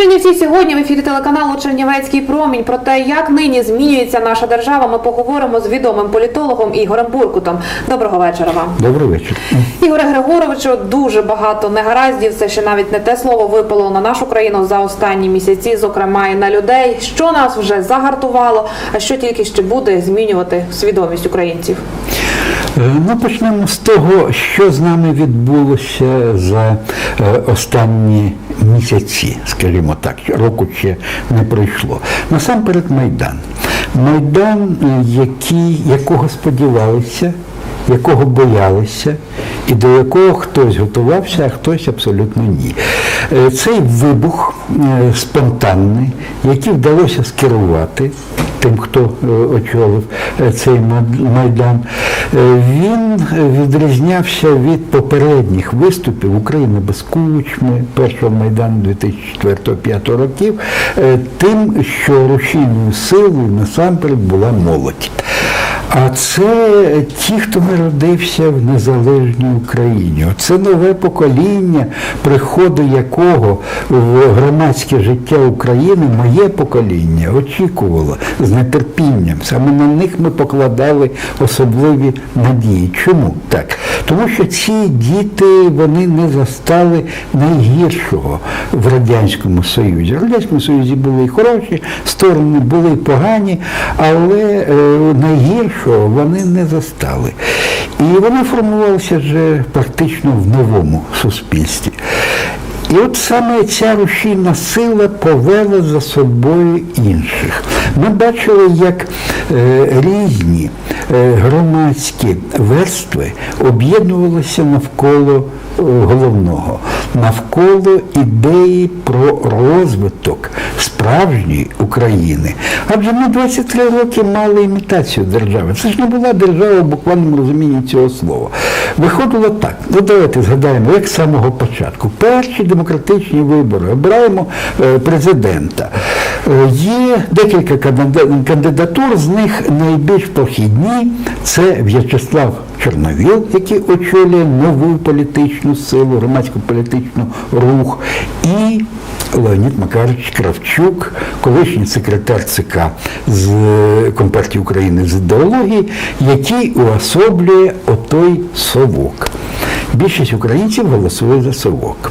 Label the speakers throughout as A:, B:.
A: Чернівці сьогодні в ефірі телеканалу Чернівецький промінь. Про те, як нині змінюється наша держава, ми поговоримо з відомим політологом Ігорем Буркутом. Доброго вечора вам.
B: Добрий вечір.
A: Ігоре Григоровичу, дуже багато негараздів. Це ще навіть не те слово випало на нашу країну за останні місяці, зокрема і на людей. Що нас вже загартувало, а що тільки ще буде змінювати свідомість українців?
B: Е, Ну, почнемо з того, що з нами відбулося за е, останні місяці, скажімо так, року ще не пройшло. Насамперед Майдан. Майдан, е, який, якого сподівалися, якого боялися, і до якого хтось готувався, а хтось абсолютно ні. Е, Цей вибух е, спонтанний, який вдалося скерувати тим, хто е, очолив цей майдан, він відрізнявся від попередніх виступів України без кучми, першого майдану 2004-2005 років, тим, що рушійною силою насамперед була молодь. А це ті, хто народився в незалежній Україні. Це нове покоління, приходу якого в громадське життя України моє покоління очікувало з нетерпінням. Саме на них ми покладали особливі надії. Чому так? Тому що ці діти вони не застали найгіршого в Радянському Союзі. В Радянському Союзі були і хороші сторони, були і погані, але е, найгіршого вони не застали. І вони формувалися вже практично в новому суспільстві. І от саме ця рушійна сила повела за собою інших. Ми бачили, як е, різні е, громадські верстви об'єднувалися навколо е, головного, навколо ідеї про розвиток справжньої України. Адже ми 23 роки мали імітацію держави. Це ж не була держава в буквальному розумінні цього слова. Виходило так. Ну давайте згадаємо, як з самого початку. Перші демократичні вибори обираємо е, президента. Е, Є декілька кандидатур, з них найбільш похідні це В'ячеслав Чорновіл, який очолює нову політичну силу, громадську політичну рух, і Леонід Макарович Кравчук, колишній секретар ЦК з е, Компартії України з ідеології, який уособлює отой совок. Більшість українців голосує за совок.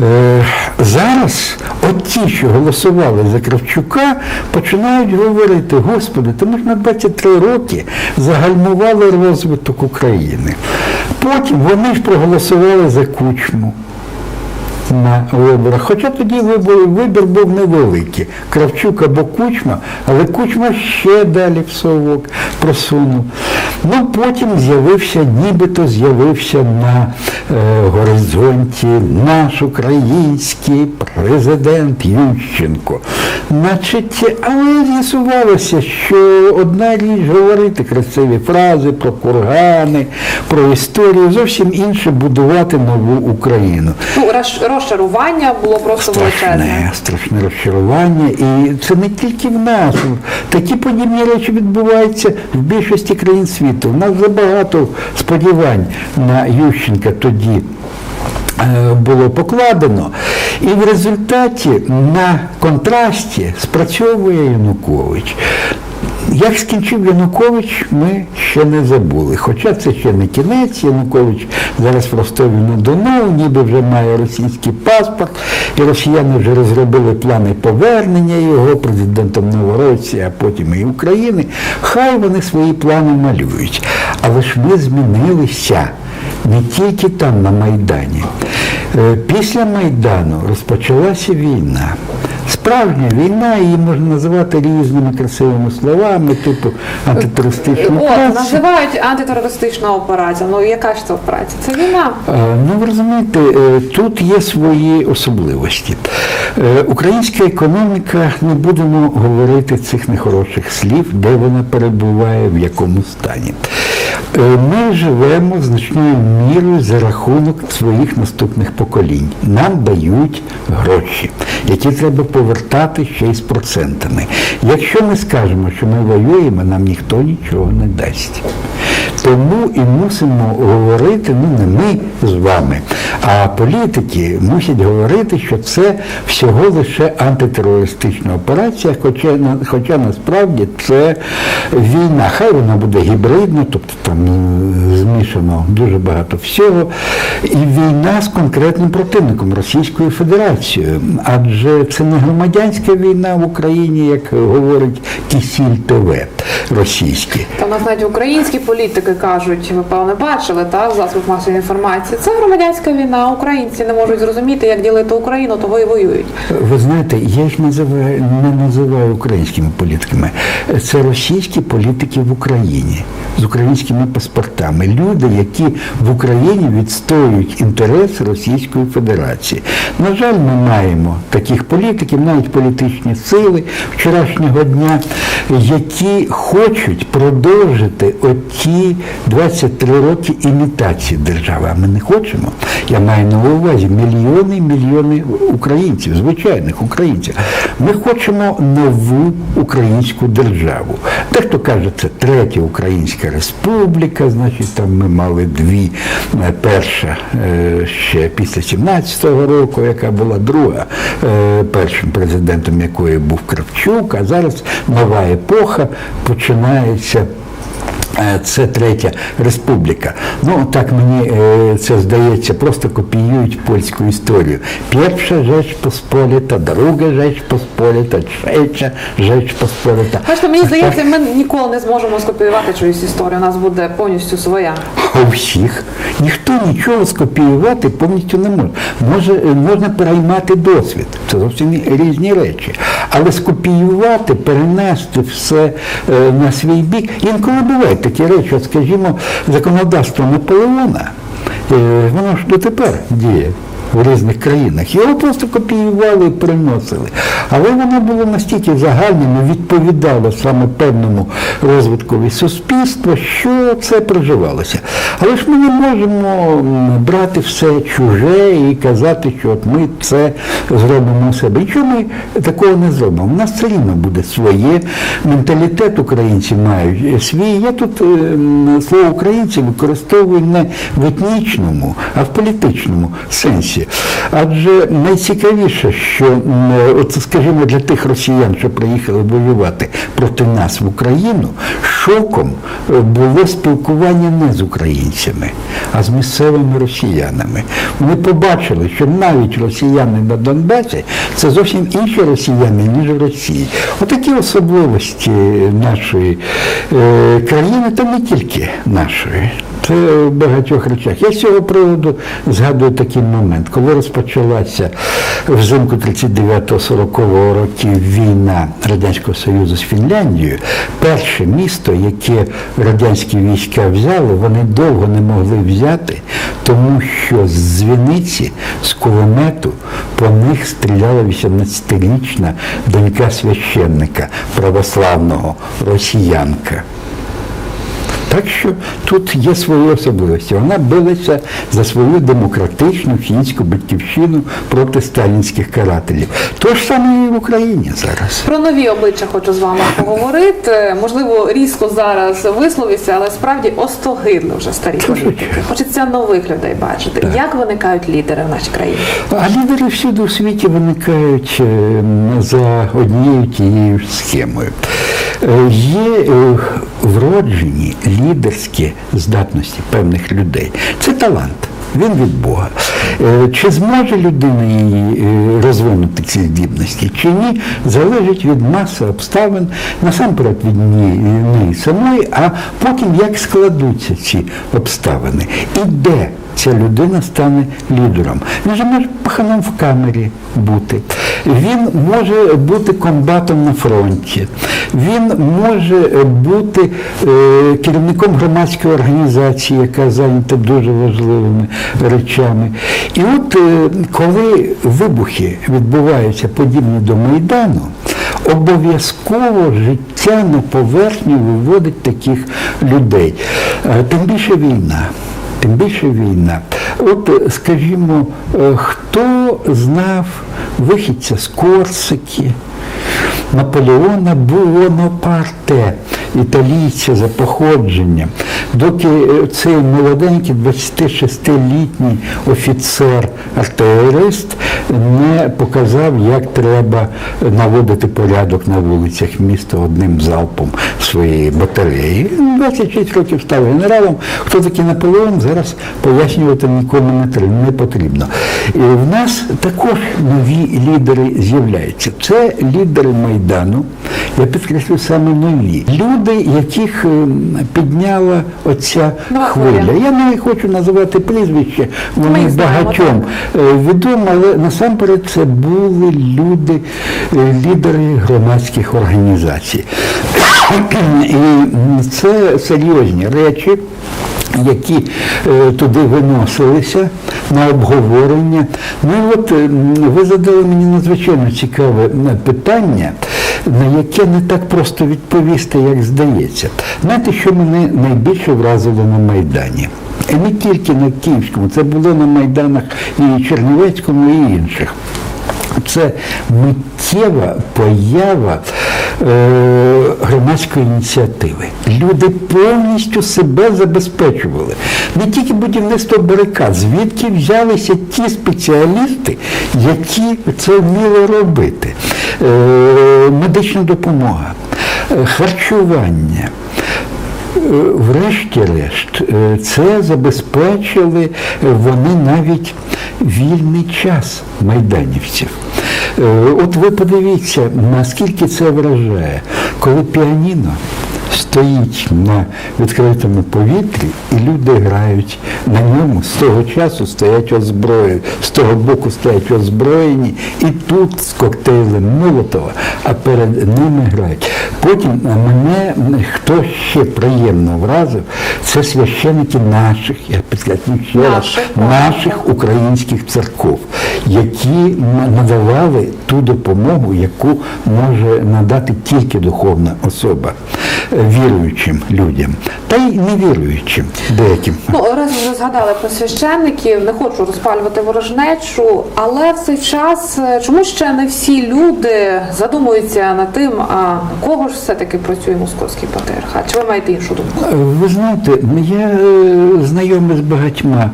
B: Е, Зараз от ті, що голосували за Кравчука, починають говорити, Господи, то ми ж на 23 роки загальмували розвиток України. Потім вони ж проголосували за кучму на виборах. Хоча тоді вибор, вибір був невеликий. Кравчук або Кучма, але Кучма ще далі в совок просунув. Ну потім з'явився, нібито з'явився на е, горизонті наш український президент Ющенко. Значить, але з'ясувалося, що одна річ говорити красиві фрази про кургани, про історію, зовсім інше будувати нову Україну.
A: Ну розчарування було просто величезне.
B: Страшне, страшне розчарування. І це не тільки в нас. Такі подібні речі відбуваються в більшості країн світу. У нас забагато сподівань на Ющенка тоді. е, Було покладено, і в результаті на контрасті спрацьовує Янукович. Як скінчив Янукович, ми ще не забули. Хоча це ще не кінець. Янукович зараз в Ростові на Дону, ніби вже має російський паспорт, і росіяни вже розробили плани повернення його президентом Новоросії, а потім і України. Хай вони свої плани малюють. Але ж ми змінилися не тільки там, на Майдані. Е, Після Майдану розпочалася війна. Справжня війна, її можна називати різними красивими словами, типу антитерористична
A: От, називають антитерористична операція. Ну яка ж це операція? Це війна.
B: Е, Ну, ви розумієте, е, тут є свої особливості. Е, Українська економіка, не будемо говорити цих нехороших слів, де вона перебуває, в якому стані. Е, Ми живемо значною мірою за рахунок своїх наступних поколінь. Нам дають гроші, які треба повертати ще й з процентами. Якщо ми скажемо, що ми воюємо, нам ніхто нічого не дасть. Тому і мусимо говорити, ну не ми з вами, а політики мусять говорити, що це всього лише антитерористична операція, хоча, хоча насправді це війна. Хай вона буде гібридна, тобто там е, змішано дуже багато всього. І війна з конкретним противником Російською Федерацією. Адже це не громадянська війна в Україні, як говорить Кісіль ТВ російське.
A: Та нас навіть українські політики кажуть, ви певно бачили та в засобах масової інформації. Це громадянська війна. Українці не можуть зрозуміти, як ділити Україну, того і воюють.
B: Ви знаєте, я їх називаю, не називаю українськими політиками. Це російські політики в Україні з українськими паспортами. Люди, які в Україні відстоюють інтереси Російської Федерації. На жаль, ми маємо таких політиків, навіть політичні сили вчорашнього дня, які хочуть продовжити оті 23 роки імітації держави. А ми не хочемо. Я маю на увазі мільйони і мільйони українців, звичайних українців. Ми хочемо нову українську державу. Дехто каже, це третя Українська Республіка, значить там ми мали дві. Е, Перша е, ще після 17-го року, яка була друга, е, першим президентом якої був Кравчук, а зараз нова епоха починається. Е, Це третя республіка. Ну так мені е, це здається, просто копіюють польську історію. Перша Жеч Посполіта, друга Жеч Посполіта, третя Жеч Посполіта.
A: Бачите, мені здається, ми ніколи не зможемо скопіювати чиюсь історію. У нас буде повністю своя.
B: А у всіх ніхто нічого скопіювати повністю не може. Може е, можна переймати досвід. Це зовсім різні речі. Але скопіювати, перенести все е, на свій бік. Інколи бувають такі речі, скажімо, законодавство Наполеона, е, воно ж дотепер діє. В різних країнах. Його просто копіювали і приносили. Але воно було настільки загальним і відповідало саме певному розвиткові суспільства, що це проживалося. Але ж ми не можемо брати все чуже і казати, що от ми це зробимо у себе. Нічого ми такого не зробимо. У нас все рівно буде своє. Менталітет українці мають свій. Я тут е, слово українці використовую не в етнічному, а в політичному сенсі. Адже найцікавіше, що от, скажімо, для тих росіян, що приїхали воювати проти нас в Україну, шоком е, було спілкування не з українцями, а з місцевими росіянами. Вони побачили, що навіть росіяни на Донбасі це зовсім інші росіяни, ніж в Росії. Отакі особливості нашої е, країни, та не тільки нашої. Це в багатьох речах. Я з цього приводу згадую такий момент, коли розпочалася взимку 39-40 років війна Радянського Союзу з Фінляндією, перше місто, яке радянські війська взяли, вони довго не могли взяти, тому що з дзвіниці, з кулемету по них стріляла 18-річна донька священника православного росіянка. Так що тут є свої особливості. Вона билася за свою демократичну фінську батьківщину проти сталінських карателів. То ж саме і в Україні зараз.
A: Про нові обличчя хочу з вами поговорити. Можливо, різко зараз висловився, але справді остогидли вже старі політики. Хочеться нових людей бачити. Як виникають лідери в нашій країні?
B: А лідери всюди у світі виникають е, за однією тією схемою. Е, Є е, вроджені лідерські здатності певних людей. Це талант. Він від Бога. Е, Чи зможе людина її е, розвинути ці здібності, чи ні, залежить від маси обставин, насамперед від неї, неї самої, а потім як складуться ці обставини. І де ця людина стане лідером. Він же може паханом в камері бути. Він може бути комбатом на фронті. Він може бути е, керівником громадської організації, яка зайнята дуже важливими речами. І от е, коли вибухи відбуваються подібні до Майдану, обов'язково життя на поверхню виводить таких людей. Е, Тим більше війна. Тим більше війна. От, е, скажімо, е, хто знав вихідця з Корсики, Наполеона Буонапарте, італійця за походженням, доки е, цей молоденький 26-літній офіцер артилерист не показав, як треба наводити порядок на вулицях міста одним залпом своєї батареї. 26 років став генералом. Хто такий Наполеон, зараз пояснювати нікому не тр- не потрібно. І в нас також нові лідери з'являються. Це лідери Майдану, я підкреслю саме нові. Люди, яких ем, підняла оця хвиля. Я не хочу називати прізвище, вони багатьом е, відомо, але насамперед це були люди, е, лідери громадських організацій. І це серйозні речі. Які е, туди виносилися на обговорення. Ну от ви задали мені надзвичайно цікаве питання, на яке не так просто відповісти, як здається. Знаєте, що мене найбільше вразило на Майдані? І не тільки на Київському, це було на Майданах і Чернівецькому, і інших. Це миттєва поява е, громадської ініціативи. Люди повністю себе забезпечували. Не тільки будівництво барикад, звідки взялися ті спеціалісти, які це вміли робити. Е, медична допомога, е, харчування. Врешті-решт, е, це забезпечили вони навіть вільний час майданівців. Е, От ви подивіться, наскільки це вражає, коли піаніно стоїть на відкритому повітрі, і люди грають на ньому. З того часу стоять озброєні, з того боку стоять озброєні, і тут з коктейлем Молотова, а перед ними грають. Потім мене хто ще приємно вразив, це священики наших, я підкреслю ще раз,
A: Наших,
B: українських церков, які надавали ту допомогу, яку може надати тільки духовна особа віруючим людям, та й невіруючим деяким.
A: Ну, раз вже згадали про священників, не хочу розпалювати ворожнечу, але в цей час е, чому ще не всі люди задумуються над тим, а кого ж все-таки працює московський патріархат? Чи ви маєте іншу думку?
B: Е, Ви знаєте, я е, знайомий з багатьма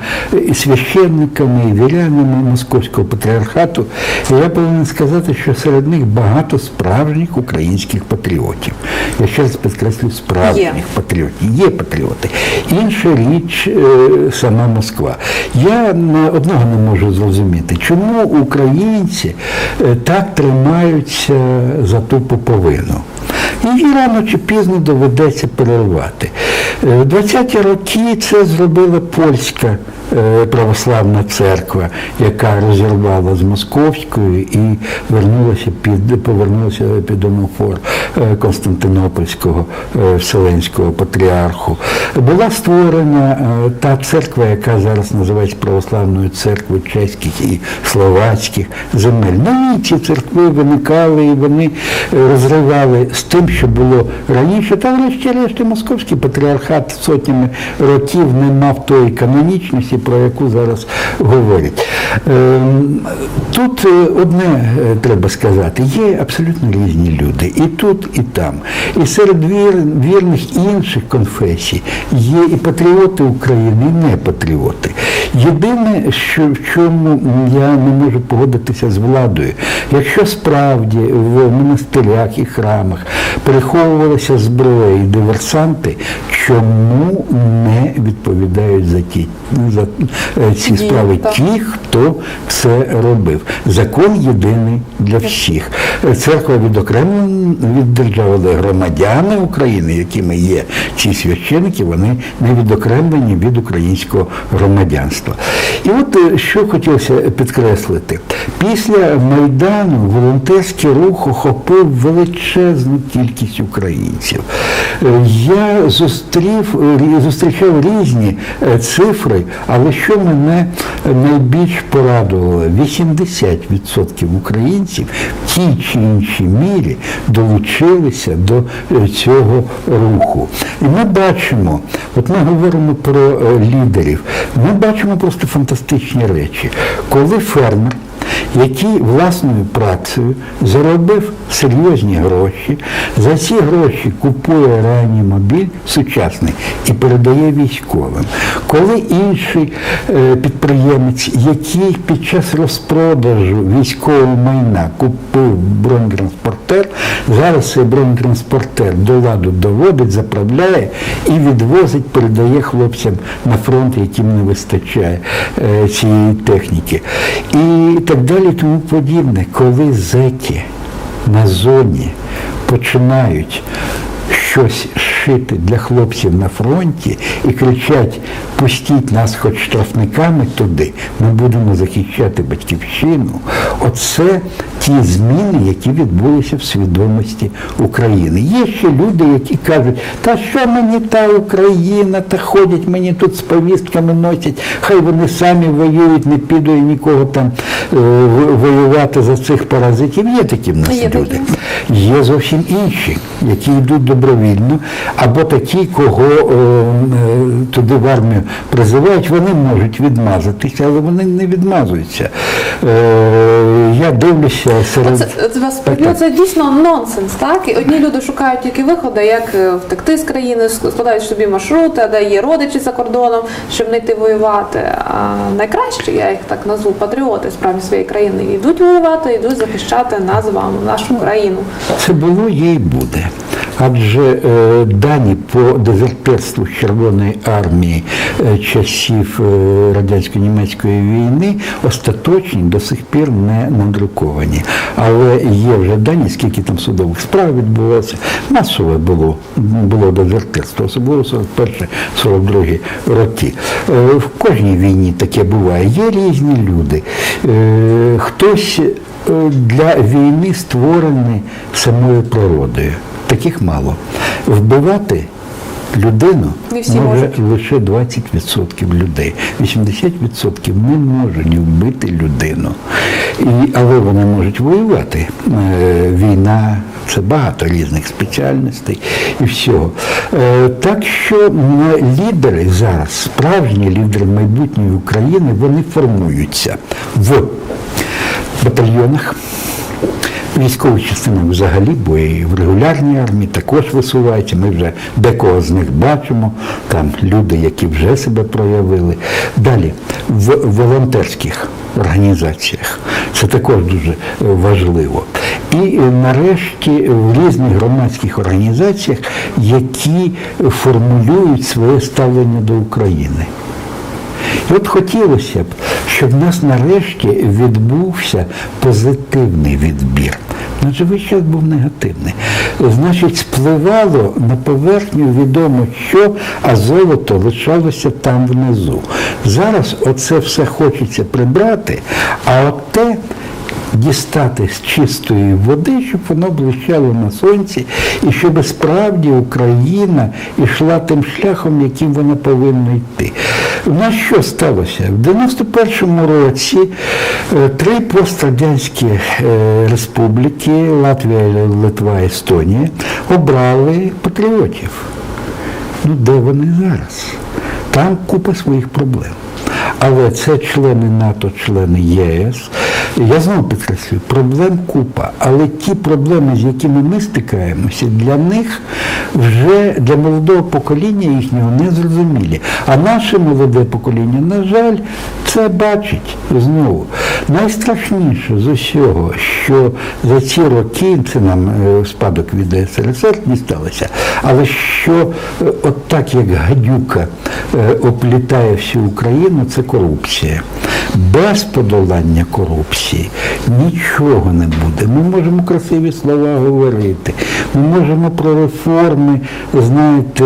B: і священниками, і вірянами Московського патріархату. І я повинен сказати, що серед них багато справжніх українських патріотів. Я ще раз підкреслю справжніх патріотів. Є патріоти. Інша річ е, сама Москва. Я одного не можу зрозуміти, чому українці е, так тримаються за ту поповину. Її рано чи пізно доведеться перервати. Е, 20-ті роки це зробила польська е, православна церква, яка розірвала з московською і вернулася під повернулася під омофор е, Константинопольського е, Вселенського патріарху. Була створена е, та церква, яка зараз називається Православною церквою чеських і словацьких земель. Ну і ці церкви виникали і вони е, розривали з тим, що було раніше. Та врешті-решт і московський патріархат сотнями років не мав тої канонічності, про яку зараз говорять. Ем, Тут е, одне е, треба сказати, є абсолютно різні люди. І тут, і там. І серед вір, вірних інших конфесій є і патріоти України, і не патріоти. Єдине, що в чому я не можу погодитися з владою, якщо справді в монастирях і храмах переховувалася зброя і диверсанти, чому не відповідають за ті за е, ці справи ті, хто це робив. Закон єдиний для всіх. Церква відокремлена від держави, але громадяни України, якими є ці священики, вони не відокремлені від українського громадянства. І от е, що хотілося підкреслити, після Майдану волонтерський рух охопив величезну кількість українців. Е, Я зустрів, е, зустрічав різні цифри, але що мене найбільш порадувало, 80% українців в тій чи іншій мірі долучилися до е, цього руху. І ми бачимо, от ми говоримо про е, лідерів, ми бачимо просто фантастичні речі. Коли фермер який власною працею заробив серйозні гроші. За ці гроші купує реанімобіль сучасний і передає військовим. Коли інший е, підприємець, який під час розпродажу військового майна купив бронетранспортер, зараз цей бронетранспортер до ладу доводить, заправляє і відвозить, передає хлопцям на фронт, яким не вистачає е, цієї техніки. І так далі, тому подібне. Коли зеки на зоні починають щось шити для хлопців на фронті і кричать, пустіть нас хоч штрафниками туди, ми будемо захищати батьківщину. Оце ті зміни, які відбулися в свідомості України. Є ще люди, які кажуть, та що мені та Україна, та ходять мені тут з повістками носять, хай вони самі воюють, не піду я нікого там е, воювати за цих паразитів. Є такі в нас
A: Є
B: люди. Є зовсім інші, які йдуть добровільно, або такі, кого е, е, туди в армію призивають, вони можуть відмазатися, але вони не відмазуються. Е, я дивлюся серед.
A: Це, це вас
B: Так,
A: переб'ю,
B: так.
A: це дійсно нонсенс, так? І одні люди шукають тільки виходи, як втекти з країни, складають собі маршрути, де є родичі за кордоном, щоб не йти воювати. А найкраще, я їх так назву, патріоти справді своєї країни, йдуть воювати, йдуть захищати нас з вами, нашу країну.
B: Це було є і буде. Адже е, дані по дезертирству Червоної армії е, часів е, радянсько-німецької війни остаточні до сих пір не надруковані. Але є вже дані, скільки там судових справ відбулося. Масове було, було дезертирство, особливо 41-42 роки. В кожній війні таке буває. Є різні люди. Хтось для війни створений самою природою. Таких мало. Вбивати людину може
A: можуть.
B: лише 20% людей. 80% не можуть вбити людину. І, але вони можуть воювати. Е, війна це багато різних спеціальностей і всього. Е, так що лідери зараз, справжні лідери майбутньої України, вони формуються в батальйонах. Військових частинах взагалі, бо і в регулярній армії також висуваються. Ми вже декого з них бачимо, там люди, які вже себе проявили. Далі в волонтерських організаціях це також дуже е, важливо. І е, нарешті в різних громадських організаціях, які формулюють своє ставлення до України. От хотілося б, щоб в нас нарешті відбувся позитивний відбір. Адже весь час був негативний. Значить, спливало на поверхню відомо що, а золото лишалося там внизу. Зараз оце все хочеться прибрати, а от те дістати з чистої води, щоб воно блищало на сонці, і щоб справді Україна йшла тим шляхом, яким вона повинна йти. У нас що сталося? В 91-му році е, три пострадянські е, республіки Латвія, Литва, Естонія обрали патріотів. Ну, де вони зараз? Там купа своїх проблем. Але це члени НАТО, члени ЄС. Я знову підкреслюю, проблем купа. Але ті проблеми, з якими ми стикаємося, для них вже для молодого покоління їхнього не зрозумілі. А наше молоде покоління, на жаль, це бачить знову. Найстрашніше з усього, що за ці роки, це нам е, спадок від СРСР дісталося, але що е, от так як гадюка е, оплітає всю Україну, це корупція. Без подолання корупції нічого не буде. Ми можемо красиві слова говорити, ми можемо про реформи, знаєте,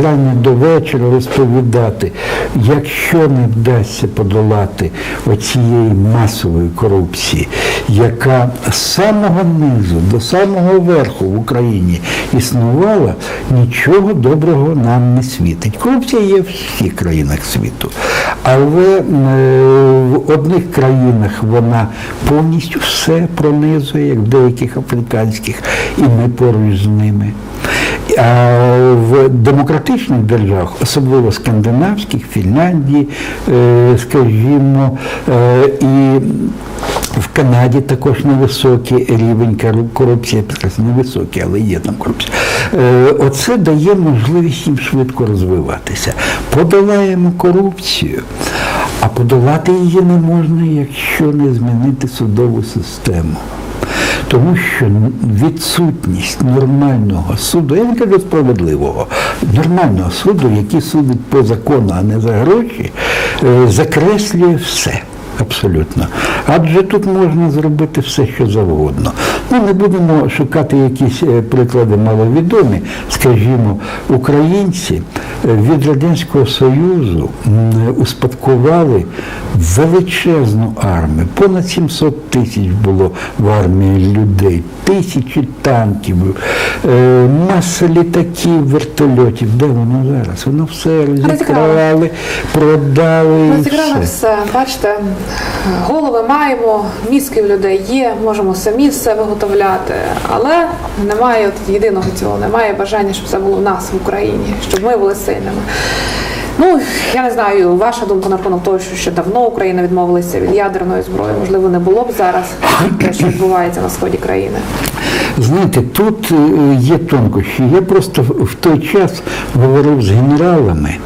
B: зрання до вечора розповідати. Якщо не вдасться подолати оцієї масової корупції, яка з самого низу до самого верху в Україні існувала, нічого доброго нам не світить. Корупція є в всіх країнах світу. Але е, в одних країнах вона повністю все пронизує, як в деяких африканських, і ми поруч з ними. А в демократичних державах, особливо скандинавських, Фінляндії, е, скажімо, е, і В Канаді також невисокий рівень корупції, невисокий, але є там корупція. Е, Оце дає можливість їм швидко розвиватися. Подолаємо корупцію, а подолати її не можна, якщо не змінити судову систему. Тому що відсутність нормального суду, я не кажу справедливого, нормального суду, який судить по закону, а не за гроші, е, закреслює все. Абсолютно. Адже тут можна зробити все, що завгодно. Ну, не будемо шукати якісь е, приклади маловідомі. Скажімо, українці е, від Радянського Союзу м, успадкували величезну армію. Понад 700 тисяч було в армії людей, тисячі танків, е, маса літаків, вертольотів. Де воно зараз? Воно все розікрали, продали і все.
A: Бачите, голови маємо, мізки в людей є, можемо самі все виготовляти, але немає от єдиного цього, немає бажання, щоб це було в нас в Україні, щоб ми були сильними. Ну, я не знаю, ваша думка на рахунок того, що ще давно Україна відмовилася від ядерної зброї, можливо, не було б зараз те, що відбувається на сході країни.
B: Знаєте, тут е, є тонкощі. Я просто в в той час говорив з генералами,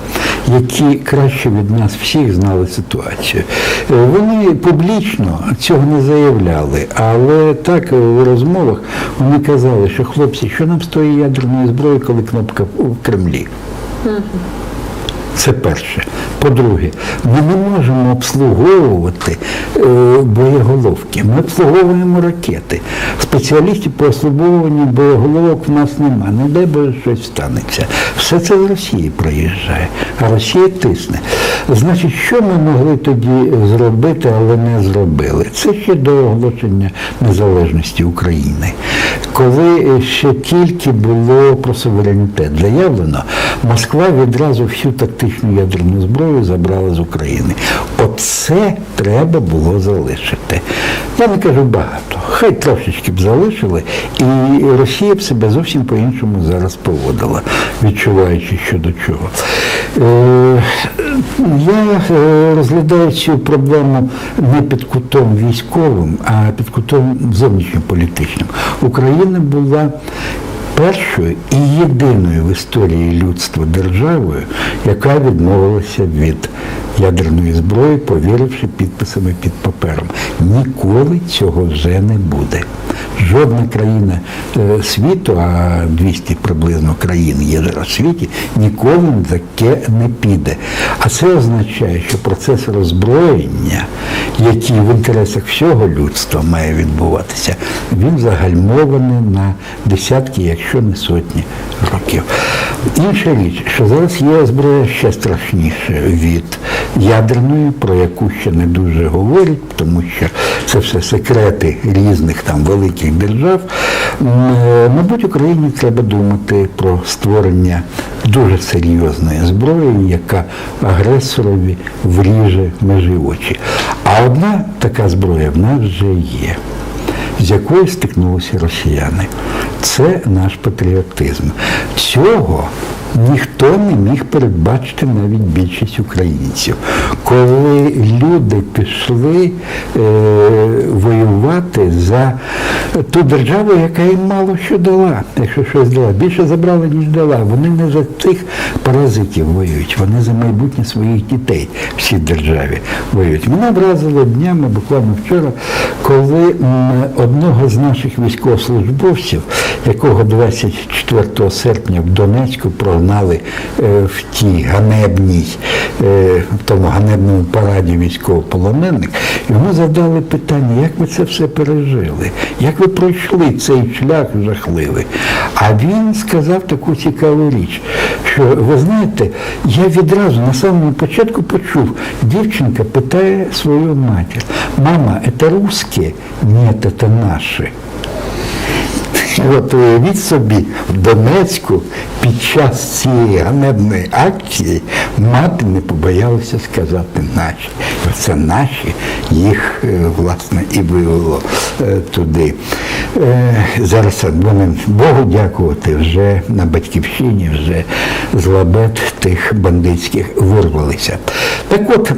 B: які краще від нас всіх знали ситуацію. Е, Вони публічно цього не заявляли, але так в розмовах вони казали, що хлопці, що нам стоїть ядерної зброї, коли кнопка в Кремлі. Це перше. По-друге, ми не можемо обслуговувати е, боєголовки. Ми обслуговуємо ракети. Спеціалістів по обслуговуванню боєголовок в нас нема. Не дай Боже, щось станеться. Все це з Росії приїжджає, а Росія тисне. Значить, що ми могли тоді зробити, але не зробили? Це ще до оголошення незалежності України. Коли ще тільки було про суверенітет заявлено, Москва відразу всю тактичну ядерну зброю забрала з України. Оце треба було залишити. Я не кажу багато. Хай трошечки б залишили, і Росія б себе зовсім по-іншому зараз поводила, відчуваючи що до чого. Е, я е, розглядаю цю проблему не під кутом військовим, а під кутом зовнішньополітичним. Україна була першою і єдиною в історії людства державою, яка відмовилася від ядерної зброї, повіривши підписами під папером. Ніколи цього вже не буде. Жодна країна е, світу, а 200 приблизно країн є зараз в світі, ніколи на таке не піде. А це означає, що процес роззброєння, який в інтересах всього людства має відбуватися, він загальмований на десятки, якщо не сотні років. Інша річ, що зараз є зброя ще страшніша від ядерної, про яку ще не дуже говорять, тому що це все секрети різних там великих держав. Е, Мабуть, Україні треба думати про створення дуже серйозної зброї, яка агресорові вріже межі очі. А одна така зброя в нас вже є з якою стикнулися росіяни. Це наш патріотизм. Цього ніхто не міг передбачити навіть більшість українців. Коли люди пішли е, воювати за ту державу, яка їм мало що дала, якщо щось дала, більше забрала, ніж дала. Вони не за тих паразитів воюють, вони за майбутнє своїх дітей всі державі воюють. Мене вразило днями, буквально вчора, коли одного з наших військовослужбовців, якого 24 серпня в Донецьку прогнали е, в тій ганебній, е, в тому ганебному параді військовополонених, йому задали питання, як ви це все пережили, як ви пройшли цей шлях жахливий. А він сказав таку цікаву річ, що ви знаєте, я відразу на самому початку почув, дівчинка питає свою матір, мама, це русські? Ні, це наші. От уявіть собі, в Донецьку під час цієї ганебної акції мати не побоялася сказати наші. І Оце наші їх, е, власне, і вивело е, туди. Е, Зараз вони Богу дякувати, вже на батьківщині, вже з лабет тих бандитських вирвалися. Так от,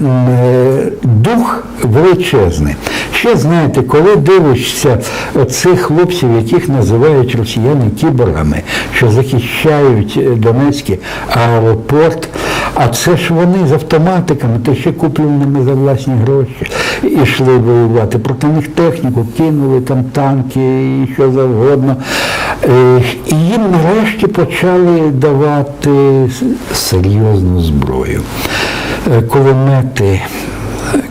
B: дух величезний. Ще знаєте, коли дивишся оцих хлопців, яких називають росіяни кіборгами, що захищають е, Донецький аеропорт, а це ж вони з автоматиками, та ще купленими за власні гроші, ішли воювати. Проти них техніку кинули, там танки і що завгодно. Е, І їм нарешті почали давати серйозну зброю. Е, Кулемети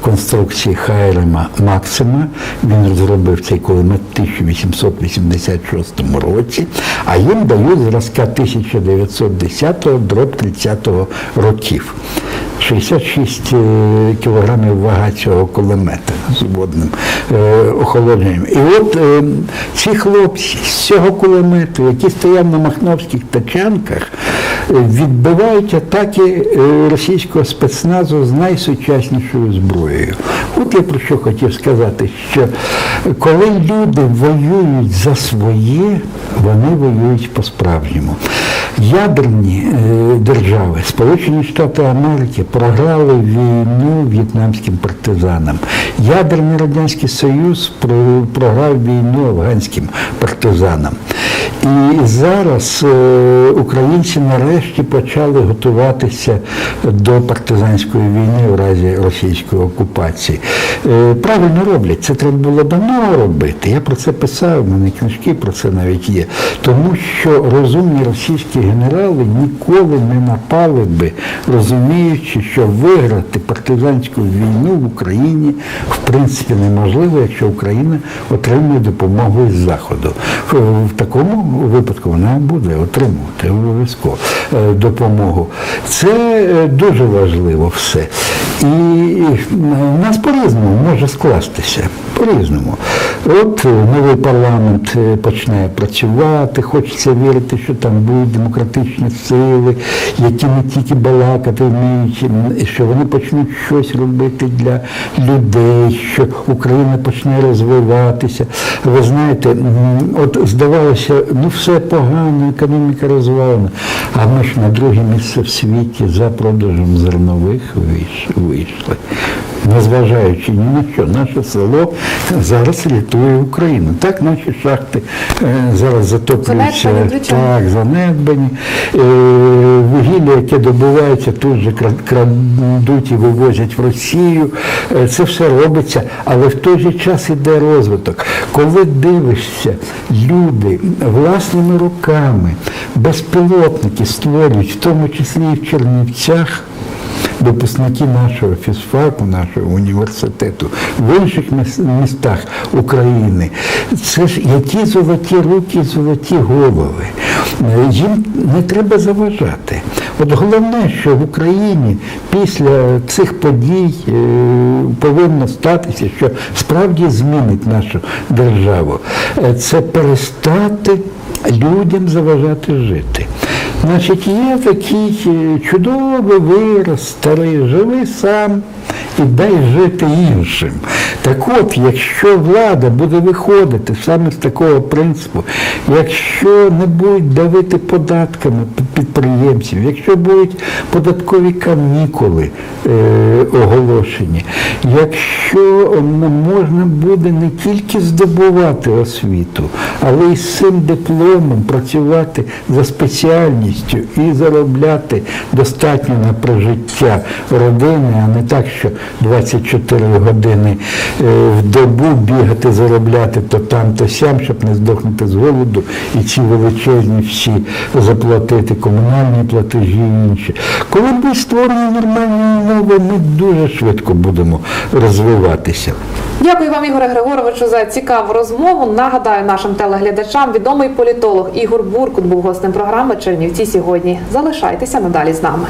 B: конструкції Хайрема Максима. Він розробив цей кулемет в 1886 році, а їм дають зразка 1910 дроб 30 років. 66 е, кілограмів вага цього кулемета з водним е, охолодженням. І от е, ці хлопці з цього кулемету, які стоять на махновських тачанках, відбивають атаки е, російського спецназу з найсучаснішою зброєю. От я про що хотів сказати, що коли люди воюють за своє, вони воюють по-справжньому. Ядерні е, держави, Сполучені Штати Америки, програли війну в'єтнамським партизанам. Ядерний Радянський Союз програв війну афганським партизанам. І зараз е, українці нарешті почали готуватися до партизанської війни в разі російської окупації. Е, Правильно роблять, це треба було давно робити. Я про це писав, в мене книжки про це навіть є. Тому що розумні російські генерали ніколи не напали би, розуміючи, що виграти партизанську війну в Україні в принципі неможливо, якщо Україна отримує допомогу з Заходу. В, в такому випадку вона буде отримувати обов'язково е, допомогу. Це е, дуже важливо все. І в нас по-різному може скластися. По-різному. От е, новий парламент е, почне працювати, хочеться вірити, що там будуть демократичні сили, які не тільки балакати вміють, що вони почнуть щось робити для людей, що Україна почне розвиватися. Ви знаєте, от здавалося, ну все погано, економіка розвалена, а ми ж на друге місце в світі за продажем зернових вийшли. Незважаючи ні на що, наше село зараз рятує Україну. Так, наші шахти е, зараз затоплюються.
A: Занедбані.
B: Так, занедбані. Е, Вугілля, яке добувається, тут же крадуть і вивозять в Росію. Е, Це все робиться, але в той же час іде розвиток. Коли дивишся, люди власними руками, безпілотники створюють, в тому числі і в Чернівцях випускники нашого фізфаку, нашого університету, в інших містах України. Це ж які золоті руки, золоті голови. Їм не треба заважати. От головне, що в Україні після цих подій е, повинно статися, що справді змінить нашу державу. Е, Це перестати людям заважати жити. Значить, є такий е, чудовий вираз старий, живи сам і дай жити іншим. Так от, якщо влада буде виходити саме з такого принципу, якщо не будуть давити податками підприємців, якщо будуть податкові канікули е, оголошені, якщо можна буде не тільки здобувати освіту, але й з цим дипломом працювати за спеціальністю і заробляти достатньо на прожиття родини, а не так, що 24 години е, в добу бігати, заробляти то там, то сям, щоб не здохнути з голоду, і ці величезні всі заплатити комунальні платежі і інші. Коли будуть створені нормальні умови, ми дуже швидко будемо розвиватися.
A: Дякую вам, Ігоре Григоровичу, за цікаву розмову. Нагадаю нашим телеглядачам, відомий політолог Ігор Буркут був гостем програми Чернівці сьогодні. Залишайтеся надалі з нами.